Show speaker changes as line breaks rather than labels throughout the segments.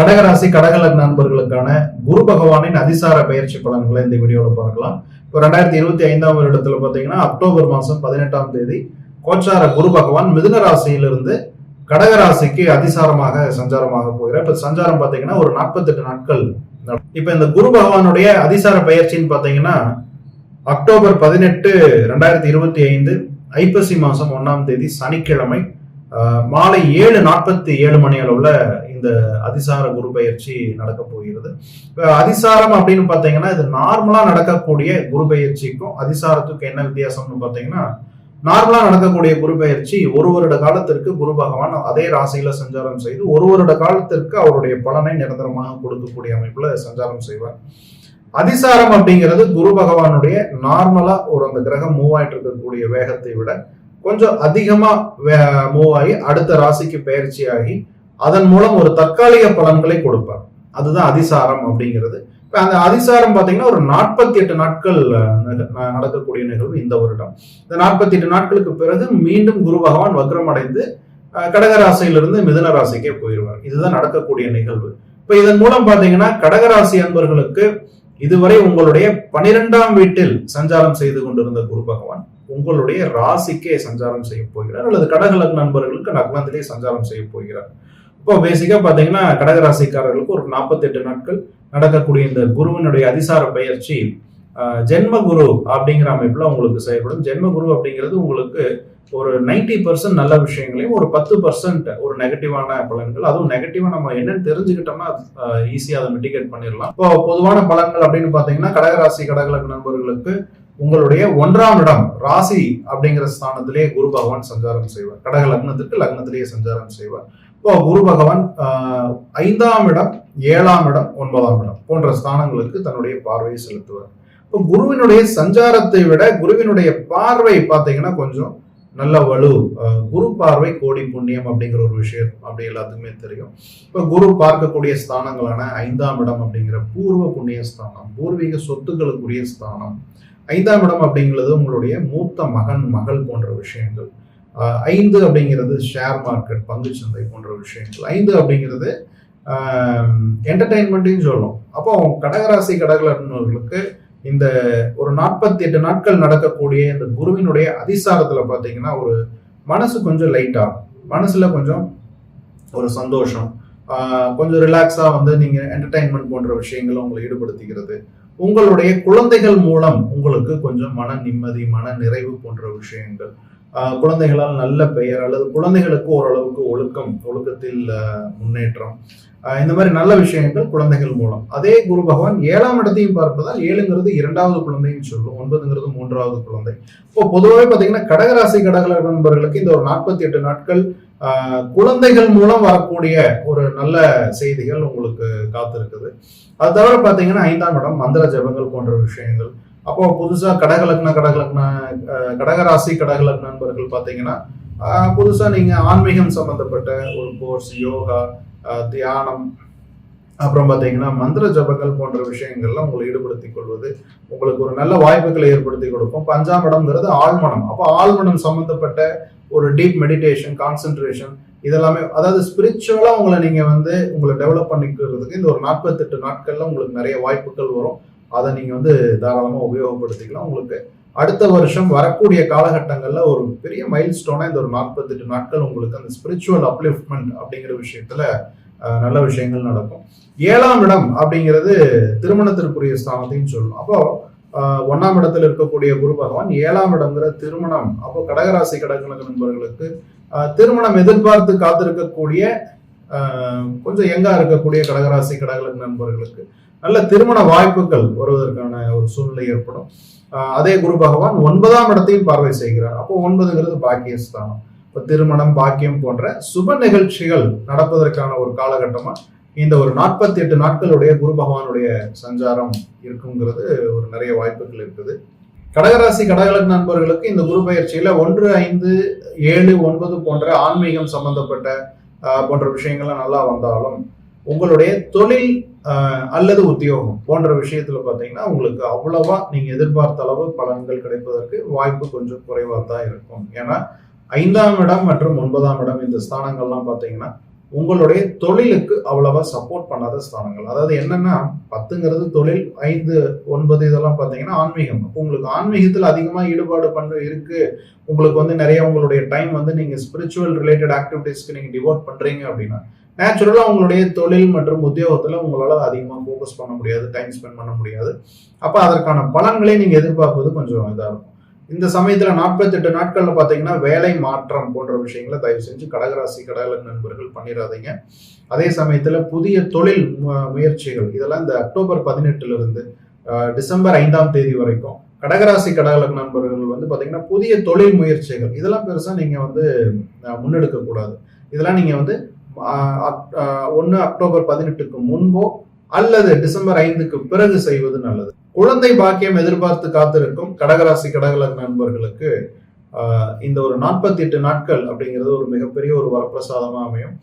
கடகராசி கடகலக் நண்பர்களுக்கான குரு பகவானின் அதிசார பயிற்சி பலன்களை இந்த வீடியோவில் பார்க்கலாம். இப்போ ரெண்டாயிரத்தி இருபத்தி ஐந்தாம் வருடத்தில் பார்த்தீங்கன்னா அக்டோபர் மாதம் பதினெட்டாம் தேதி கோச்சார குரு பகவான் மிதுன ராசியிலிருந்து கடகராசிக்கு அதிசாரமாக சஞ்சாரமாக போகிறார். இப்போ சஞ்சாரம் பார்த்தீங்கன்னா ஒரு நாற்பத்தெட்டு நாட்கள் இப்போ இந்த குரு பகவானுடைய அதிசார பயிற்சின்னு பார்த்தீங்கன்னா அக்டோபர் பதினெட்டு ரெண்டாயிரத்தி இருபத்தி ஐந்து ஐப்பசி மாதம் ஒன்றாம் தேதி சனிக்கிழமை மாலை ஏழு நாற்பத்தி ஏழு மணி அளவுல இந்த அதிசார குரு பயிற்சி நடக்க போகிறது அதிசாரம் அப்படின்னு பார்த்தீங்கன்னா இது நார்மலா நடக்கக்கூடிய குரு பயிற்சிக்கும் அதிசாரத்துக்கும் என்ன வித்தியாசம்னு பார்த்தீங்கன்னா நார்மலா நடக்கக்கூடிய குரு பயிற்சி ஒரு வருட காலத்திற்கு குரு பகவான் அதே ராசியில சஞ்சாரம் செய்து ஒரு வருட காலத்திற்கு அவருடைய பலனை நிரந்தரமாக கொடுக்கக்கூடிய அமைப்புல சஞ்சாரம் செய்வார். அதிசாரம் அப்படிங்கிறது குரு பகவானுடைய நார்மலா ஒரு அந்த கிரகம் மூவ் ஆயிட்டு இருக்கக்கூடிய வேகத்தை விட கொஞ்சம் அதிகமாக மூவ் ஆகி அடுத்த ராசிக்கு பயிற்சி ஆகி அதன் மூலம் ஒரு தற்காலிக பலன்களை கொடுப்பார். அதுதான் அதிசாரம் அப்படிங்கிறது. இப்போ அந்த அதிசாரம் பார்த்தீங்கன்னா ஒரு நாற்பத்தி எட்டு நாட்கள் நடக்கக்கூடிய நிகழ்வு இந்த வருடம். இந்த நாற்பத்தி எட்டு நாட்களுக்கு பிறகு மீண்டும் குரு பகவான் வக்ரம் அடைந்து கடகராசியிலிருந்து மிதுன ராசிக்கே போயிடுவார் இதுதான் நடக்கக்கூடிய நிகழ்வு. இப்போ இதன் மூலம் பார்த்தீங்கன்னா கடகராசி அன்பர்களுக்கு இதுவரை உங்களுடைய பனிரெண்டாம் வீட்டில் சஞ்சாரம் செய்து கொண்டிருந்த குரு பகவான் உங்களுடைய ராசிக்கே சஞ்சாரம் செய்ய போகிறார் அல்லது கடக லக்ன நண்பர்களுக்கு லக்னத்திலே சஞ்சாரம் செய்ய போகிறார். இப்போ பேசிக்கா பாத்தீங்கன்னா கடகராசிக்காரர்களுக்கு ஒரு 48 நாட்கள் நடக்கக்கூடிய இந்த குருவினுடைய அதிசார பயிற்சி ஜென்ம குரு அப்படிங்கிற அமைப்புல உங்களுக்கு செயல்படும். ஜென்ம குரு அப்படிங்கிறது உங்களுக்கு ஒரு 90% பர்சன்ட் நல்ல விஷயங்களையும் ஒரு பத்து பர்சன்ட் ஒரு நெகட்டிவான பலன்கள். அதுவும் நெகட்டிவா நம்ம என்னன்னு தெரிஞ்சுக்கிட்டோம்னா ஈஸியாக அதை மிட்டிகேட் பண்ணிடலாம். இப்போ பொதுவான பலன்கள் அப்படின்னு பாத்தீங்கன்னா கடகராசி கடகலக்கு நண்பர்களுக்கு உங்களுடைய ஒன்றாம் இடம் ராசி அப்படிங்கிற ஸ்தானத்திலே குரு பகவான் சஞ்சாரம் செய்வார். கடக லக்னத்துக்கு லக்னத்திலேயே சஞ்சாரம் செய்வார். இப்போ குரு பகவான் ஐந்தாம் இடம் ஏழாம் இடம் ஒன்பதாம் இடம் போன்ற ஸ்தானங்களுக்கு தன்னுடைய பார்வையை செலுத்துவார். இப்போ குருவினுடைய சஞ்சாரத்தை விட குருவினுடைய பார்வை பார்த்தீங்கன்னா கொஞ்சம் நல்ல வலு குரு பார்வை கோடி புண்ணியம் அப்படிங்கிற ஒரு விஷயம் அப்படி எல்லாத்துக்குமே தெரியும். இப்போ குரு பார்க்கக்கூடிய ஸ்தானங்களான ஐந்தாம் இடம் அப்படிங்கிற பூர்வ புண்ணிய ஸ்தானம் பூர்வீக சொத்துக்களுக்குரிய ஸ்தானம் ஐந்தாம் இடம் அப்படிங்கிறது உங்களுடைய மூத்த மகன் மகள் போன்ற விஷயங்கள். ஐந்து அப்படிங்கிறது ஷேர் மார்க்கெட் பங்குச்சந்தை போன்ற விஷயங்கள். ஐந்து அப்படிங்கிறது என்டர்டைன்மெண்ட்டையும் சொல்லும். அப்போ கடகராசி கடகலர்களுக்கு இந்த ஒரு நாற்பத்தி எட்டு நாட்கள் நடக்கக்கூடிய இந்த குருவினுடைய அதிசாரத்துல பாத்தீங்கன்னா ஒரு மனசு கொஞ்சம் லைட்டா மனசுல கொஞ்சம் ஒரு சந்தோஷம். கொஞ்சம் ரிலாக்ஸா வந்து நீங்க என்டர்டைன்மெண்ட் போன்ற விஷயங்களை உங்களை ஈடுபடுத்திக்கிறது. உங்களுடைய குழந்தைகள் மூலம் உங்களுக்கு கொஞ்சம் மன நிம்மதி மன நிறைவு போன்ற விஷயங்கள். குழந்தைகளால் நல்ல பெயர் அல்லது குழந்தைகளுக்கு ஓரளவுக்கு ஒழுக்கம் ஒழுக்கத்தில் முன்னேற்றம். இந்த மாதிரி நல்ல விஷயங்கள் குழந்தைகள் மூலம். அதே குரு பகவான் ஏழாம் இடத்தையும் பார்ப்பதால் ஏழுங்கிறது இரண்டாவது குழந்தைன்னு சொல்லும் ஒன்பதுங்கிறது மூன்றாவது குழந்தை. இப்போ பொதுவாகவே பார்த்தீங்கன்னா கடகராசி கடக நண்பர்களுக்கு இந்த ஒரு நாற்பத்தி எட்டு நாட்கள் குழந்தைகள் மூலம் வரக்கூடிய ஒரு நல்ல செய்திகள் உங்களுக்கு காத்திருக்குது. அது தவிர பார்த்தீங்கன்னா ஐந்தாம் இடம் மந்திர ஜபங்கள் போன்ற விஷயங்கள் அப்போ புதுசா கடகலக்ன கடகலக்ன கடகராசி கடகலக் நண்பர்கள் பார்த்தீங்கன்னா ஆஹ், புதுசா நீங்க ஆன்மீகம் சம்பந்தப்பட்ட ஒரு கோர்ஸ் யோகா தியானம் அப்புறம் பார்த்தீங்கன்னா மந்திர ஜபங்கள் போன்ற விஷயங்கள்லாம் உங்களை ஈடுபடுத்தி கொள்வது உங்களுக்கு ஒரு நல்ல வாய்ப்புகளை ஏற்படுத்தி கொடுக்கும். பஞ்சாம் இடம்ங்கிறது ஆழ்மனம். அப்போ ஆழ்மனம் சம்பந்தப்பட்ட ஒரு டீப் மெடிடேஷன் கான்சென்ட்ரேஷன் இதெல்லாமே அதாவது ஸ்பிரிச்சுவலாக உங்களை நீங்கள் வந்து உங்களை டெவலப் பண்ணிக்கிறதுக்கு இந்த ஒரு நாற்பத்தெட்டு நாட்களில் உங்களுக்கு நிறைய வாய்ப்புகள் வரும். அதை நீங்க வந்து தாராளமா உபயோகப்படுத்திக்கலாம். உங்களுக்கு அடுத்த வருஷம் வரக்கூடிய காலகட்டங்கள்ல ஒரு பெரிய மைல் ஸ்டோனா இந்த ஒரு நாற்பத்தெட்டு நாட்கள் உங்களுக்கு அந்த ஸ்பிரிச்சுவல் அப்லிஃப்ட்மெண்ட் அப்படிங்கிற விஷயத்துல நல்ல விஷயங்கள் நடக்கும். ஏழாம் இடம் அப்படிங்கிறது திருமணத்திற்குரிய ஸ்தானத்தையும் சொல்லணும் அப்போ ஒன்னாம் இடத்துல இருக்கக்கூடிய குரு பகவான் ஏழாம் இடங்கிற திருமணம். அப்போ கடகராசி கடகலக நண்பர்களுக்கு திருமணம் எதிர்பார்த்து காத்திருக்கக்கூடிய கொஞ்சம் எங்கா இருக்கக்கூடிய கடகராசி கடகலக நண்பர்களுக்கு நல்ல திருமண வாய்ப்புகள் வருவதற்கான ஒரு சூழ்நிலை ஏற்படும். அதே குரு பகவான் ஒன்பதாம் இடத்தையும் பார்வை செய்கிறார். அப்போ ஒன்பதுங்கிறது பாக்கியஸ்தானம். இப்போ திருமணம் பாக்கியம் போன்ற சுப நிகழ்ச்சிகள் நடப்பதற்கான ஒரு காலகட்டமா இந்த ஒரு நாற்பத்தி எட்டு நாட்களுடைய குரு பகவானுடைய சஞ்சாரம் இருக்குங்கிறது ஒரு நிறைய வாய்ப்புகள் இருக்குது. கடகராசி கடகலக் நண்பர்களுக்கு இந்த குரு பயிற்சியில ஒன்று ஐந்து ஏழு ஒன்பது போன்ற ஆன்மீகம் சம்பந்தப்பட்ட போன்ற விஷயங்கள்லாம் நல்லா வந்தாலும் உங்களுடைய தொழில் அல்லது உத்தியோகம் போன்ற விஷயத்துல பார்த்தீங்கன்னா உங்களுக்கு அவ்வளவா நீங்க எதிர்பார்த்த அளவு பலன்கள் கிடைப்பதற்கு வாய்ப்பு கொஞ்சம் குறைவாக தான் இருக்கும். ஏன்னா ஐந்தாம் இடம் மற்றும் ஒன்பதாம் இடம் இந்த ஸ்தானங்கள்லாம் பார்த்தீங்கன்னா உங்களுடைய தொழிலுக்கு அவ்வளவா சப்போர்ட் பண்ணாத ஸ்தானங்கள். அதாவது என்னன்னா பத்துங்கிறது தொழில் ஐந்து ஒன்பது இதெல்லாம் பார்த்தீங்கன்னா ஆன்மீகம். அப்போ உங்களுக்கு ஆன்மீகத்தில் அதிகமாக ஈடுபாடு பண்ண இருக்கு. உங்களுக்கு வந்து நிறைய உங்களுடைய டைம் வந்து நீங்க ஸ்பிரிச்சுவல் ரிலேட்டட் ஆக்டிவிட்டீஸ்க்கு நீங்க டிவோட் பண்றீங்க அப்படின்னா நேச்சுரலாக உங்களுடைய தொழில் மற்றும் உத்தியோகத்தில் உங்களால் அதிகமாக ஃபோக்கஸ் பண்ண முடியாது டைம் ஸ்பெண்ட் பண்ண முடியாது. அப்போ அதற்கான பலன்களை நீங்கள் எதிர்பார்ப்பது கொஞ்சம் இதாக இருக்கும். இந்த சமயத்தில் நாற்பத்தெட்டு நாட்களில் பார்த்தீங்கன்னா வேலை மாற்றம் போன்ற விஷயங்களை தயவு செஞ்சு கடகராசி கடக நண்பர்கள் பண்ணிடாதீங்க. அதே சமயத்தில் புதிய தொழில் மு- முயற்சிகள் இதெல்லாம் இந்த அக்டோபர் பதினெட்டுலேருந்து டிசம்பர் ஐந்தாம் தேதி வரைக்கும். கடகராசி கடகலக நண்பர்கள் வந்து பார்த்தீங்கன்னா புதிய தொழில் முயற்சிகள் இதெல்லாம் பெருசாக நீங்கள் வந்து முன்னெடுக்கக்கூடாது. இதெல்லாம் நீங்கள் வந்து ஒன்று அக்டோபர் பதினெட்டுக்கு முன்போ அல்லது டிசம்பர் ஐந்துக்கு பிறகு செய்வது நல்லது. குழந்தை பாக்கியம் எதிர்பார்த்து காத்திருக்கும் கடகராசி கடகல நண்பர்களுக்கு இந்த ஒரு நாற்பத்தி எட்டு நாட்கள் அப்படிங்கிறது ஒரு மிகப்பெரிய ஒரு வரப்பிரசாதமாக அமையும்.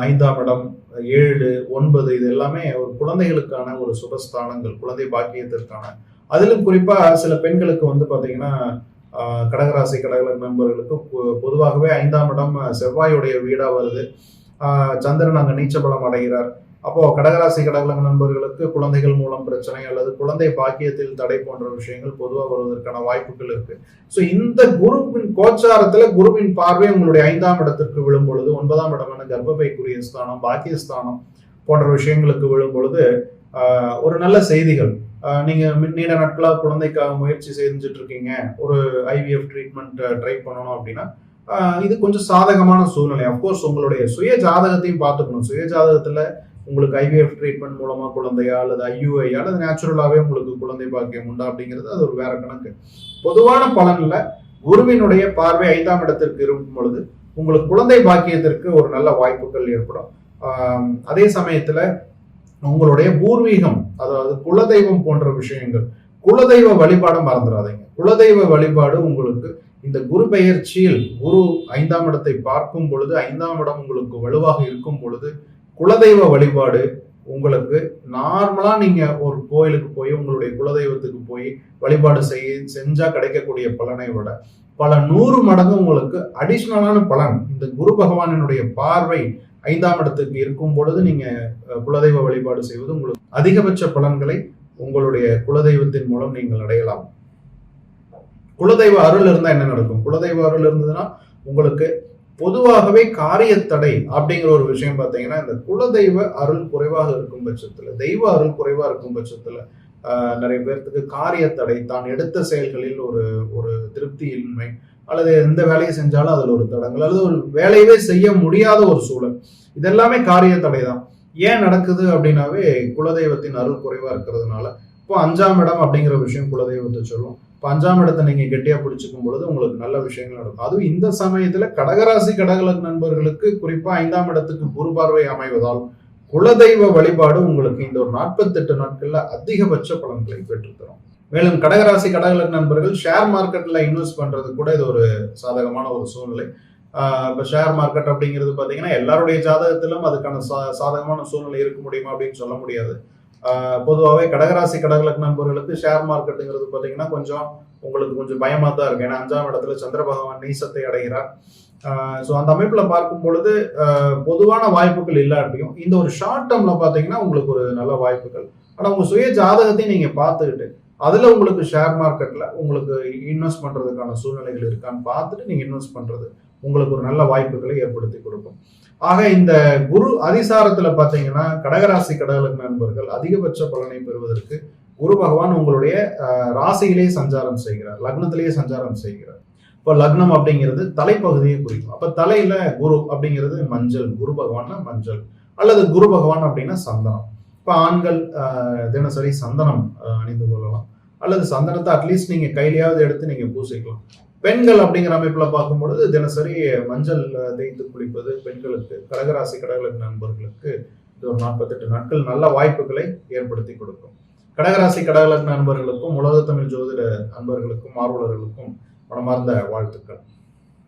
ஐந்தாம் இடம் ஏழு ஒன்பது இது எல்லாமே ஒரு குழந்தைகளுக்கான ஒரு சுபஸ்தானங்கள் குழந்தை பாக்கியத்திற்கான. அதிலும் குறிப்பாக சில பெண்களுக்கு வந்து பார்த்தீங்கன்னா கடகராசி கடகல நண்பர்களுக்கு பொ- பொதுவாகவே ஐந்தாம் இடம் செவ்வாயுடைய வீடாக வருது. சந்திரன் அங்க நீச்சபலம் அடைகிறார். அப்போ கடகராசி கடகலம் நண்பர்களுக்கு குழந்தைகள் மூலம் பிரச்சனை அல்லது குழந்தை பாக்கியத்தில் தடை போன்ற விஷயங்கள் பொதுவாக வருவதற்கான வாய்ப்புகள் இருக்கு. ஸோ இந்த குருவின் கோச்சாரத்துல குருவின் பார்வை உங்களுடைய ஐந்தாம் இடத்திற்கு விழும் பொழுது ஒன்பதாம் இடமான கர்ப்பபைக்குரிய ஸ்தானம் பாக்கியஸ்தானம் போன்ற விஷயங்களுக்கு விழும் பொழுது ஒரு நல்ல செய்திகள். நீங்க நீண்ட நாட்களாக குழந்தைக்காக முயற்சி செஞ்சுட்டு இருக்கீங்க ஒரு ஐவிஎஃப் ட்ரீட்மெண்ட் ட்ரை பண்ணணும் அப்படின்னா இது கொஞ்சம் சாதகமான சூழ்நிலை. அஃப்கோர்ஸ் உங்களுடைய சுய ஜாதகத்தையும் பார்த்துக்கணும் சுய ஜாதகத்தில் உங்களுக்கு ஐவிஎஃப் ட்ரீட்மெண்ட் மூலமாக குழந்தையா அல்லது ஐயுஐ அல்லது நேச்சுரலாகவே உங்களுக்கு குழந்தை பாக்கியம் உண்டா அப்படிங்கிறது அது ஒரு வேற கணக்கு. பொதுவான பலனில் குருவினுடைய பார்வை ஐந்தாம் இடத்திற்கு இருக்கும் பொழுது உங்களுக்கு குழந்தை பாக்கியத்திற்கு ஒரு நல்ல வாய்ப்புகள் ஏற்படும். அதே சமயத்தில் உங்களுடைய பூர்வீகம் அதாவது குலதெய்வம் போன்ற விஷயங்கள் குலதெய்வ வழிபாடை மறந்துடாதீங்க. குலதெய்வ வழிபாடு உங்களுக்கு இந்த குரு பெயர்ச்சியில் குரு ஐந்தாம் இடத்தை பார்க்கும் பொழுது ஐந்தாம் இடம் உங்களுக்கு வலுவாக இருக்கும் பொழுது குலதெய்வ வழிபாடு உங்களுக்கு நார்மலா நீங்க ஒரு கோயிலுக்கு போய் உங்களுடைய குலதெய்வத்துக்கு போய் வழிபாடு செய்ய செஞ்சா கிடைக்கக்கூடிய பலனை விட பல நூறு மடங்கு உங்களுக்கு அடிஷ்னலான பலன் இந்த குரு பகவானினுடைய பார்வை ஐந்தாம் இடத்துக்கு இருக்கும் பொழுது நீங்க குலதெய்வ வழிபாடு செய்வது உங்களுக்கு அதிகபட்ச பலன்களை உங்களுடைய குலதெய்வத்தின் மூலம் நீங்கள் அடையலாம். குலதெய்வ அருள் இருந்தா என்ன நடக்கும்? குலதெய்வ அருள் இருந்ததுன்னா உங்களுக்கு பொதுவாகவே காரியத்தடை அப்படிங்கிற ஒரு விஷயம் பார்த்தீங்கன்னா இந்த குலதெய்வ அருள் குறைவாக இருக்கும் பட்சத்துல தெய்வ அருள் குறைவா இருக்கும் பட்சத்துல நிறைய பேர்த்துக்கு காரியத்தடை தான் எடுத்த செயல்களில் ஒரு ஒரு திருப்தியின்மை அல்லது எந்த வேலையை செஞ்சாலும் அதில் ஒரு தடங்கள் அல்லது ஒரு வேலையவே செய்ய முடியாத ஒரு சூழல் இதெல்லாமே காரியத்தடை தான் ஏன் நடக்குது அப்படின்னாவே குலதெய்வத்தின் அருள் குறைவா இருக்கிறதுனால இப்போ அஞ்சாம் இடம் அப்படிங்கிற விஷயம் குலதெய்வத்தை சொல்லும். இப்போ அஞ்சாம் இடத்தை நீங்கள் கெட்டியாக பிடிச்சிக்கும் பொழுது உங்களுக்கு நல்ல விஷயங்கள் நடக்கும். அதுவும் இந்த சமயத்தில் கடகராசி கடகல நண்பர்களுக்கு குறிப்பாக ஐந்தாம் இடத்துக்கு குரு பார்வை அமைவதால் குலதெய்வ வழிபாடு உங்களுக்கு இந்த ஒரு நாற்பத்தெட்டு நாட்களில் அதிகபட்ச பலன்களை பெற்றுத்தரும். மேலும் கடகராசி கடகல நண்பர்கள் ஷேர் மார்க்கெட்டில் இன்வெஸ்ட் பண்ணுறது கூட இது ஒரு சாதகமான ஒரு சூழ்நிலை. இப்போ ஷேர் மார்க்கெட் அப்படிங்கிறது பார்த்தீங்கன்னா எல்லாருடைய ஜாதகத்திலும் அதுக்கான சா- சாதகமான சூழ்நிலை இருக்க முடியுமா அப்படின்னு சொல்ல முடியாது. பொதுவாகவே கடகராசி கடகலக் நண்பர்களுக்கு ஷேர் மார்க்கெட்டுங்கிறது பார்த்தீங்கன்னா கொஞ்சம் உங்களுக்கு கொஞ்சம் பயமாக தான் இருக்கு ஏன்னா அஞ்சாம் இடத்துல சந்திர பகவான் நீசத்தை அடைகிறார். ஸோ அந்த அமைப்பில் பார்க்கும் பொழுது பொதுவான வாய்ப்புகள் இல்லாட்டியும் இந்த ஒரு ஷார்ட் டேர்மில் பார்த்தீங்கன்னா உங்களுக்கு ஒரு நல்ல வாய்ப்புகள். ஆனால் உங்கள் சுய ஜாதகத்தையும் நீங்கள் பார்த்துக்கிட்டு அதில் உங்களுக்கு ஷேர் மார்க்கெட்டில் உங்களுக்கு இன்வெஸ்ட் பண்ணுறதுக்கான சூழ்நிலைகள் இருக்கான்னு பார்த்துட்டு நீங்கள் இன்வெஸ்ட் பண்ணுறது உங்களுக்கு ஒரு நல்ல வாய்ப்புகளை ஏற்படுத்தி கொடுக்கும். ஆக இந்த குரு அதிசாரத்துல பாத்தீங்கன்னா கடகராசி கடகலக் நண்பர்கள் அதிகபட்ச பலனை பெறுவதற்கு குரு பகவான் உங்களுடைய ராசியிலேயே ராசியிலே சஞ்சாரம் செய்கிறார். லக்னத்திலேயே சஞ்சாரம் செய்கிறார். இப்போ லக்னம் அப்படிங்கிறது தலைப்பகுதியை குறிக்கும். அப்ப தலையில குரு அப்படிங்கிறது மஞ்சள். குரு பகவான்னா மஞ்சள். அல்லது குரு பகவான் அப்படின்னா சந்தனம். இப்போ ஆண்கள் தினசரி சந்தனம் அணிந்து கொள்ளலாம். அல்லது சந்தனத்தை அட்லீஸ்ட் நீங்க கையிலையாவது எடுத்து நீங்க பூசிக்கலாம். பெண்கள் அப்படிங்கிற அமைப்பில் பார்க்கும் பொழுது தினசரி மஞ்சள் தேய்த்து குளிப்பது பெண்களுக்கு கடகராசி கடகலக் நண்பர்களுக்கு இது ஒரு நாற்பத்தெட்டு நாட்கள் நல்ல வாய்ப்புகளை ஏற்படுத்தி கொடுக்கும். கடகராசி கடகலக் நண்பர்களுக்கும் உலக தமிழ் ஜோதிட நண்பர்களுக்கும் ஆர்வலர்களுக்கும் மனமார்ந்த வாழ்த்துக்கள்.